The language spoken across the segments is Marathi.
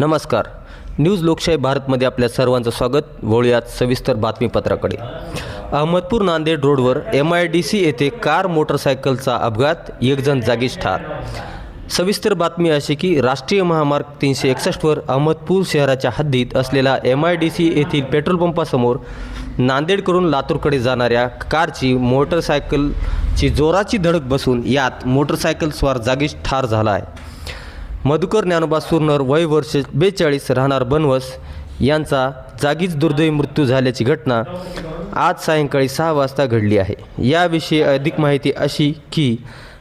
नमस्कार. न्यूज लोकशाही भारतमध्ये आपल्या सर्वांचं स्वागत. वळूयात सविस्तर बातमीपत्राकडे. अहमदपूर नांदेड रोडवर एम आय डी सी येथे कार मोटरसायकलचा अपघात एकजण जागीच ठार. सविस्तर बातमी अशी की राष्ट्रीय महामार्ग तीनशे एकसष्टवर अहमदपूर शहराच्या हद्दीत असलेला एम आय डी सी येथील पेट्रोल पंपासमोर नांदेडकडून लातूरकडे जाणाऱ्या कारची मोटरसायकलची जोराची धडक बसून यात मोटरसायकल स्वार जागीच ठार झाला आहे. मधुकर ज्ञानोबा सुरनर वय वर्ष बेचाळीस राहणार बनवस यांचा जागीच दुर्दैवी मृत्यू झाल्याची घटना आज सायंकाळी सहा वाजता घडली आहे. याविषयी अधिक माहिती अशी की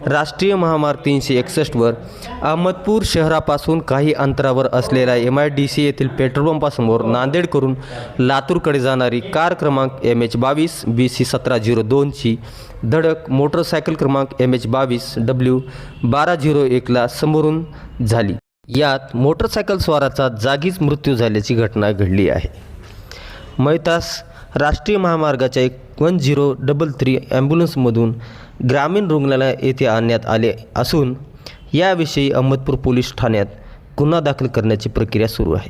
राष्ट्रीय महामार्ग तीनशे एकसष्टवर अहमदपूर शहरापासून काही अंतरावर असलेल्या एम आय डी सी येथील पेट्रोल पंपासमोर नांदेडकडून लातूरकडे जाणारी कार क्रमांक एम एच बावीस बी सी सतरा झिरो दोनची धडक मोटरसायकल क्रमांक एम एच बावीस डब्ल्यू बारा झिरो एकला समोरून झाली. यात मोटरसायकल स्वाराचा जागीच मृत्यू झाल्याची घटना घडली आहे. मैतास राष्ट्रीय महामार्गाच्या एक वन झिरो डबल थ्री ॲम्ब्युलन्समधून ग्रामीण रुग्णालय येथे आणण्यात आले असून याविषयी अहमदपूर पोलीस ठाण्यात गुन्हा दाखल करण्याची प्रक्रिया सुरू आहे.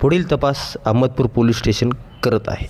पुढील तपास अहमदपूर पोलीस स्टेशन करत आहे.